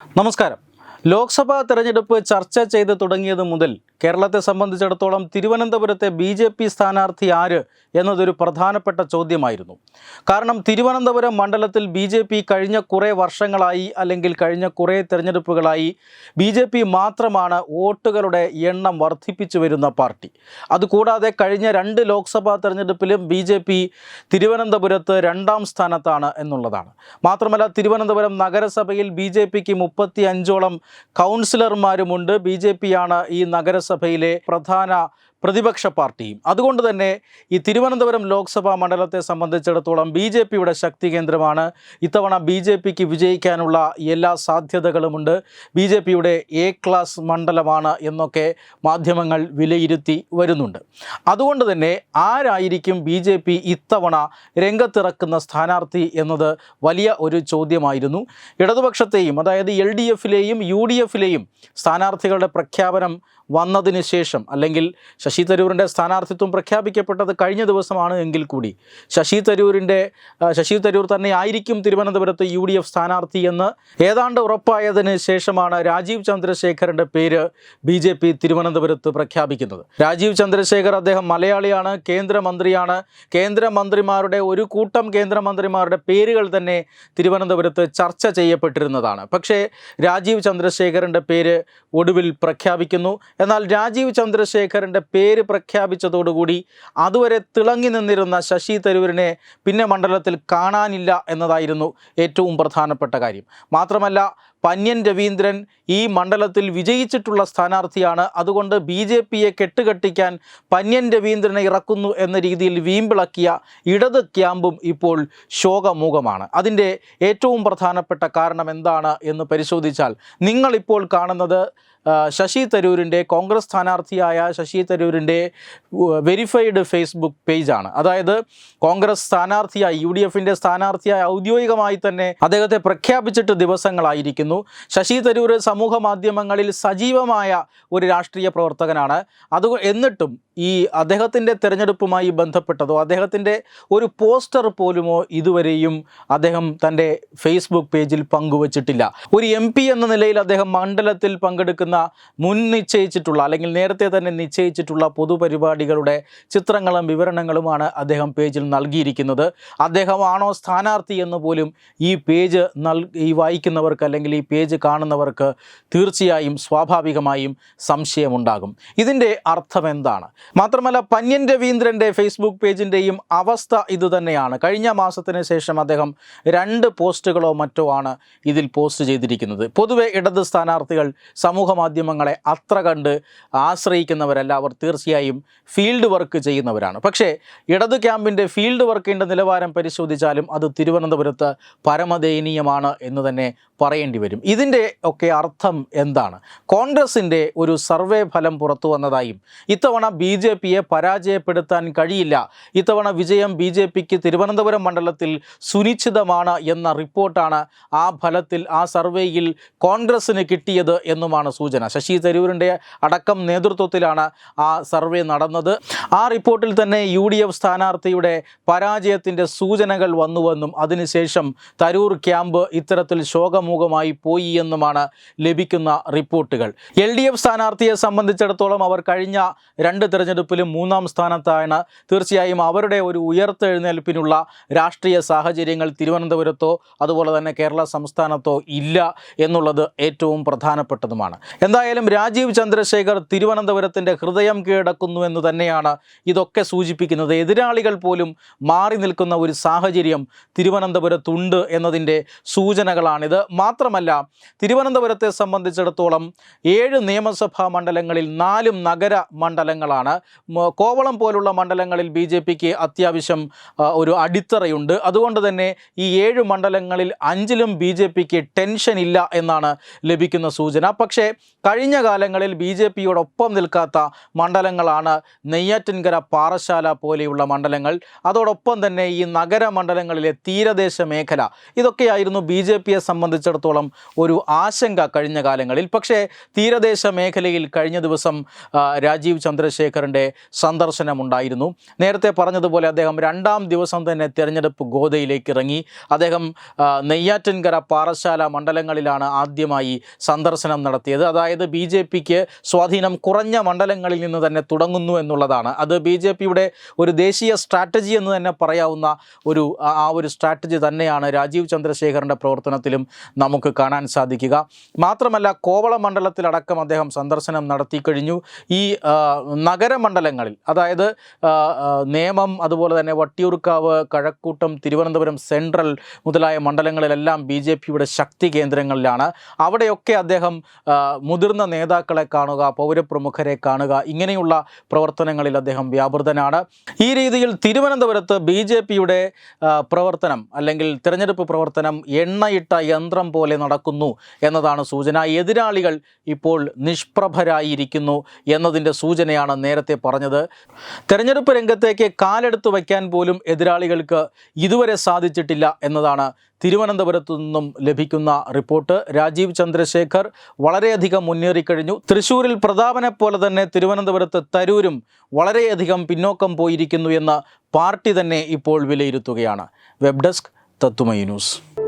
നമസ്കാരം. ലോക്സഭാ തെരഞ്ഞെടുപ്പ് ചർച്ച ചെയ്ത് തുടങ്ങിയത് മുതൽ കേരളത്തെ സംബന്ധിച്ചിടത്തോളം തിരുവനന്തപുരത്തെ ബി ജെ പി സ്ഥാനാർത്ഥി ആര് എന്നതൊരു പ്രധാനപ്പെട്ട ചോദ്യമായിരുന്നു. കാരണം തിരുവനന്തപുരം മണ്ഡലത്തിൽ ബി ജെ പി കഴിഞ്ഞ കുറേ വർഷങ്ങളായി അല്ലെങ്കിൽ കഴിഞ്ഞ കുറേ തിരഞ്ഞെടുപ്പുകളായി ബി ജെ പി മാത്രമാണ് വോട്ടുകളുടെ എണ്ണം വർദ്ധിപ്പിച്ചു വരുന്ന പാർട്ടി. അതുകൂടാതെ കഴിഞ്ഞ രണ്ട് ലോക്സഭാ തിരഞ്ഞെടുപ്പിലും ബി ജെ പി തിരുവനന്തപുരത്ത് രണ്ടാം സ്ഥാനത്താണ് എന്നുള്ളതാണ്. മാത്രമല്ല തിരുവനന്തപുരം നഗരസഭയിൽ ബി ജെ പിക്ക് മുപ്പത്തി അഞ്ചോളം കൗൺസിലർമാരുമുണ്ട്. ബി ജെ പിയാണ് ഈ നഗരസഭയിലെ പ്രധാന പ്രതിപക്ഷ പാർട്ടിയും. അതുകൊണ്ട് തന്നെ ഈ തിരുവനന്തപുരം ലോക്സഭാ മണ്ഡലത്തെ സംബന്ധിച്ചിടത്തോളം ബി ജെ പിയുടെ ശക്തി കേന്ദ്രമാണ്. ഇത്തവണ ബി ജെ പിക്ക് വിജയിക്കാനുള്ള എല്ലാ സാധ്യതകളുമുണ്ട്. ബി ജെ പിയുടെ എ ക്ലാസ് മണ്ഡലമാണ് എന്നൊക്കെ മാധ്യമങ്ങൾ വിലയിരുത്തി വരുന്നുണ്ട്. അതുകൊണ്ട് തന്നെ ആരായിരിക്കും ബി ജെ പി ഇത്തവണ രംഗത്തിറക്കുന്ന സ്ഥാനാർത്ഥി എന്നത് വലിയ ഒരു ചോദ്യമായിരുന്നു. ഇടതുപക്ഷത്തെയും അതായത് എൽ ഡി എഫിലെയും യു ഡി എഫിലെയും സ്ഥാനാർത്ഥികളുടെ പ്രഖ്യാപനം വന്നതിന് ശേഷം അല്ലെങ്കിൽ ശശി തരൂരിന്റെ സ്ഥാനാർത്ഥിത്വം പ്രഖ്യാപിക്കപ്പെട്ടത് കഴിഞ്ഞ ദിവസമാണ് എങ്കിൽ കൂടി. ശശി തരൂരിന്റെ ശശി തരൂർ തന്നെ ആയിരിക്കും തിരുവനന്തപുരത്ത് യു ഡി എഫ് സ്ഥാനാർത്ഥി എന്ന് ഏതാണ്ട് ഉറപ്പായതിന് ശേഷമാണ് രാജീവ് ചന്ദ്രശേഖരന്റെ പേര് ബി ജെ പി തിരുവനന്തപുരത്ത് പ്രഖ്യാപിക്കുന്നത്. രാജീവ് ചന്ദ്രശേഖർ അദ്ദേഹം മലയാളിയാണ് കേന്ദ്രമന്ത്രിയാണ്. കേന്ദ്രമന്ത്രിമാരുടെ ഒരു കൂട്ടം കേന്ദ്രമന്ത്രിമാരുടെ പേരുകൾ തന്നെ തിരുവനന്തപുരത്ത് ചർച്ച ചെയ്യപ്പെട്ടിരുന്നതാണ്. പക്ഷേ രാജീവ് ചന്ദ്രശേഖരന്റെ പേര് ഒടുവിൽ പ്രഖ്യാപിക്കുന്നു. എന്നാൽ രാജീവ് ചന്ദ്രശേഖരന്റെ പേര് പ്രഖ്യാപിച്ചതോടുകൂടി അതുവരെ തിളങ്ങി നിന്നിരുന്ന ശശി തരൂരിനെ പിന്നെ മണ്ഡലത്തിൽ കാണാനില്ല എന്നതായിരുന്നു ഏറ്റവും പ്രധാനപ്പെട്ട കാര്യം. മാത്രമല്ല പന്യൻ രവീന്ദ്രൻ ഈ മണ്ഡലത്തിൽ വിജയിച്ചിട്ടുള്ള സ്ഥാനാർത്ഥിയാണ്. അതുകൊണ്ട് ബി ജെ പിയെ കെട്ടുകെട്ടിക്കാൻ പന്യൻ രവീന്ദ്രനെ ഇറക്കുന്നു എന്ന രീതിയിൽ വീമ്പിളക്കിയ ഇടത് ക്യാമ്പും ഇപ്പോൾ ശോകമൂകമാണ്. അതിന്റെ ഏറ്റവും പ്രധാനപ്പെട്ട കാരണം എന്താണ് എന്ന് പരിശോധിച്ചാൽ നിങ്ങളിപ്പോൾ കാണുന്നത് ശശി തരൂരിന്റെ കോൺഗ്രസ് സ്ഥാനാർത്ഥിയായ ശശി തരൂരിന്റെ വെരിഫൈഡ് ഫേസ്ബുക്ക് പേജാണ്. അതായത് കോൺഗ്രസ് സ്ഥാനാർത്ഥിയായി യു ഡി എഫിന്റെ സ്ഥാനാർത്ഥിയായി ഔദ്യോഗികമായി തന്നെ അദ്ദേഹത്തെ പ്രഖ്യാപിച്ചിട്ട് ദിവസങ്ങളായിരിക്കുന്നു. ശശി തരൂർ സമൂഹ മാധ്യമങ്ങളിൽ സജീവമായ ഒരു രാഷ്ട്രീയ പ്രവർത്തകനാണ്. അത് എന്നിട്ടും ഈ അദ്ദേഹത്തിന്റെ തിരഞ്ഞെടുപ്പുമായി ബന്ധപ്പെട്ടതോ അദ്ദേഹത്തിന്റെ ഒരു പോസ്റ്റർ പോലുമോ ഇതുവരെയും അദ്ദേഹം തന്റെ ഫേസ്ബുക്ക് പേജിൽ പങ്കുവച്ചിട്ടില്ല. ഒരു എം പി എന്ന നിലയിൽ അദ്ദേഹം മണ്ഡലത്തിൽ പങ്കെടുക്കുന്ന മുൻ നിശ്ചയിച്ചിട്ടുള്ള അല്ലെങ്കിൽ നേരത്തെ തന്നെ നിശ്ചയിച്ചിട്ടുള്ള പൊതുപരിപാടികളുടെ ചിത്രങ്ങളും വിവരണങ്ങളുമാണ് അദ്ദേഹം പേജിൽ നൽകിയിരിക്കുന്നത്. അദ്ദേഹമാണോ സ്ഥാനാർത്ഥി എന്ന് പോലും ഈ പേജ് ഈ വായിക്കുന്നവർക്ക് അല്ലെങ്കിൽ ഈ പേജ് കാണുന്നവർക്ക് തീർച്ചയായും സ്വാഭാവികമായും സംശയമുണ്ടാകും. ഇതിന്റെ അർത്ഥം എന്താണ് മാത്രമല്ല പന്യൻ രവീന്ദ്രന്റെ ഫേസ്ബുക്ക് പേജിന്റെയും അവസ്ഥ ഇതുതന്നെയാണ്. കഴിഞ്ഞ മാസത്തിന് ശേഷം അദ്ദേഹം രണ്ട് പോസ്റ്റുകളോ മറ്റോ ആണ് ഇതിൽ പോസ്റ്റ് ചെയ്തിരിക്കുന്നത്. പൊതുവെ ഇടത് സ്ഥാനാർത്ഥികൾ സമൂഹ മാധ്യമങ്ങളെ അത്ര കണ്ട് ആശ്രയിക്കുന്നവരല്ല. അവർ തീർച്ചയായും ഫീൽഡ് വർക്ക് ചെയ്യുന്നവരാണ്. പക്ഷേ ഇടത് ക്യാമ്പിന്റെ ഫീൽഡ് വർക്കിന്റെ നിലവാരം പരിശോധിച്ചാലും അത് തിരുവനന്തപുരത്ത് പരമദയനീയമാണ് എന്ന് തന്നെ പറയേണ്ടി വരും. ഇതിന്റെ ഒക്കെ അർത്ഥം എന്താണ്? കോൺഗ്രസിന്റെ ഒരു സർവേ ഫലം പുറത്തു വന്നതായും ഇത്തവണ ബി ജെ പിയെ പരാജയപ്പെടുത്താൻ കഴിയില്ല. ഇത്തവണ വിജയം ബി ജെ പിക്ക് തിരുവനന്തപുരം മണ്ഡലത്തിൽ സുനിശ്ചിതമാണ് എന്ന റിപ്പോർട്ടാണ് ആ ഫലത്തിൽ ആ സർവേയിൽ കോൺഗ്രസിന് കിട്ടിയത് എന്നുമാണ് സൂചന. ശശി തരൂരിന്റെ അടക്കം നേതൃത്വത്തിലാണ് ആ സർവേ നടന്നത്. ആ റിപ്പോർട്ടിൽ തന്നെ യു ഡി എഫ് സ്ഥാനാർത്ഥിയുടെ പരാജയത്തിന്റെ സൂചനകൾ വന്നുവെന്നും അതിനുശേഷം തരൂർ ക്യാമ്പ് ഇത്തരത്തിൽ ശോകമൂകമായി പോയി എന്നുമാണ് ലഭിക്കുന്ന റിപ്പോർട്ടുകൾ. എൽ ഡി എഫ് സ്ഥാനാർത്ഥിയെ സംബന്ധിച്ചിടത്തോളം അവർ കഴിഞ്ഞ രണ്ട് തിരഞ്ഞെടുപ്പിലും മൂന്നാം സ്ഥാനത്താണ് തീർച്ചയായും അവരുടെ ഒരു ഉയർത്തെഴുന്നേൽപ്പിനുള്ള രാഷ്ട്രീയ സാഹചര്യങ്ങൾ തിരുവനന്തപുരത്തോ അതുപോലെ തന്നെ കേരള സംസ്ഥാനത്തോ ഇല്ല എന്നുള്ളത് ഏറ്റവും പ്രധാനപ്പെട്ടതുമാണ്. എന്തായാലും രാജീവ് ചന്ദ്രശേഖർ തിരുവനന്തപുരത്തിന്റെ ഹൃദയം കീഴടക്കുന്നു എന്ന് തന്നെയാണ് ഇതൊക്കെ സൂചിപ്പിക്കുന്നത്. എതിരാളികൾ പോലും മാറി നിൽക്കുന്ന ഒരു സാഹചര്യം തിരുവനന്തപുരത്തുണ്ട് എന്നതിന്റെ സൂചനകളാണിത്. മാത്രമല്ല തിരുവനന്തപുരത്തെ സംബന്ധിച്ചിടത്തോളം ഏഴ് നിയമസഭാ മണ്ഡലങ്ങളിൽ നാലും നഗര മണ്ഡലങ്ങളാണ് മ- കോവളം പോലുള്ള മണ്ഡലങ്ങളിൽ ബി ജെ പിക്ക് അത്യാവശ്യം ഒരു അടിത്തറയുണ്ട്. അതുകൊണ്ട് തന്നെ ഈ ഏഴ് മണ്ഡലങ്ങളിൽ അഞ്ചിലും ബി ജെ പിക്ക് ടെൻഷൻ ഇല്ല എന്നാണ് ലഭിക്കുന്ന സൂചന. പക്ഷേ കഴിഞ്ഞ കാലങ്ങളിൽ ബി ജെ പിയോടൊപ്പം നിൽക്കാത്ത മണ്ഡലങ്ങളാണ് നെയ്യാറ്റിൻകര പാറശാല പോലെയുള്ള മണ്ഡലങ്ങൾ. അതോടൊപ്പം തന്നെ ഈ നഗര മണ്ഡലങ്ങളിലെ തീരദേശ മേഖല. ഇതൊക്കെയായിരുന്നു ബി ജെ പിയെ സംബന്ധിച്ചിടത്തോളം ഒരു ആശങ്ക കഴിഞ്ഞ കാലങ്ങളിൽ. പക്ഷേ തീരദേശ മേഖലയിൽ കഴിഞ്ഞ ദിവസം രാജീവ് ചന്ദ്രശേഖർ ചന്ദ്രശേഖറിന്റെ സന്ദർശനമുണ്ടായിരുന്നു. നേരത്തെ പറഞ്ഞതുപോലെ അദ്ദേഹം രണ്ടാം ദിവസം തന്നെ തിരഞ്ഞെടുപ്പ് ഗോതയിലേക്ക് ഇറങ്ങി. അദ്ദേഹം നെയ്യാറ്റിൻകര പാറശാല മണ്ഡലങ്ങളിലാണ് ആദ്യമായി സന്ദർശനം നടത്തിയത്. അതായത് ബി സ്വാധീനം കുറഞ്ഞ മണ്ഡലങ്ങളിൽ നിന്ന് തന്നെ തുടങ്ങുന്നു എന്നുള്ളതാണ്. അത് ബി ഒരു ദേശീയ സ്ട്രാറ്റജി എന്ന് തന്നെ പറയാവുന്ന ഒരു ആ ഒരു സ്ട്രാറ്റജി തന്നെയാണ് രാജീവ് ചന്ദ്രശേഖറിന്റെ പ്രവർത്തനത്തിലും നമുക്ക് കാണാൻ സാധിക്കുക. മാത്രമല്ല കോവള മണ്ഡലത്തിലടക്കം അദ്ദേഹം സന്ദർശനം നടത്തി കഴിഞ്ഞു ഈ ആ, നഗരമണ്ഡലങ്ങളിൽ അതായത് നേമം അതുപോലെ തന്നെ വട്ടിയൂർക്കാവ് കഴക്കൂട്ടം തിരുവനന്തപുരം സെൻട്രൽ മുതലായ മണ്ഡലങ്ങളിലെല്ലാം ബി ജെ പിയുടെ ശക്തി കേന്ദ്രങ്ങളിലാണ്. അവിടെയൊക്കെ അദ്ദേഹം മുതിർന്ന നേതാക്കളെ കാണുക പൗരപ്രമുഖരെ കാണുക ഇങ്ങനെയുള്ള പ്രവർത്തനങ്ങളിൽ അദ്ദേഹം വ്യാപൃതനാണ്. ഈ രീതിയിൽ തിരുവനന്തപുരത്ത് ബി ജെ പിയുടെ പ്രവർത്തനം അല്ലെങ്കിൽ തിരഞ്ഞെടുപ്പ് പ്രവർത്തനം എണ്ണയിട്ട യന്ത്രം പോലെ നടക്കുന്നു എന്നതാണ് സൂചന. എതിരാളികൾ ഇപ്പോൾ നിഷ്പ്രഭരായിരിക്കുന്നു എന്നതിന്റെ സൂചനയാണ് നേരത്തെ പറഞ്ഞത് തെരഞ്ഞെടുപ്പ് രംഗത്തേക്ക് കാലെടുത്തു വയ്ക്കാൻ പോലും എതിരാളികൾക്ക് ഇതുവരെ സാധിച്ചിട്ടില്ല എന്നതാണ് തിരുവനന്തപുരത്തു നിന്നും ലഭിക്കുന്ന റിപ്പോർട്ട്. രാജീവ് ചന്ദ്രശേഖർ വളരെയധികം മുന്നേറിക്കഴിഞ്ഞു. തൃശൂരിൽ പ്രതാപനെ പോലെ തന്നെ തിരുവനന്തപുരത്ത് തരൂരും വളരെയധികം പിന്നോക്കം പോയിരിക്കുന്നു എന്ന് പാർട്ടി തന്നെ ഇപ്പോൾ വിലയിരുത്തുകയാണ്. വെബ് ഡെസ്ക് തത്തുമൈ ന്യൂസ്.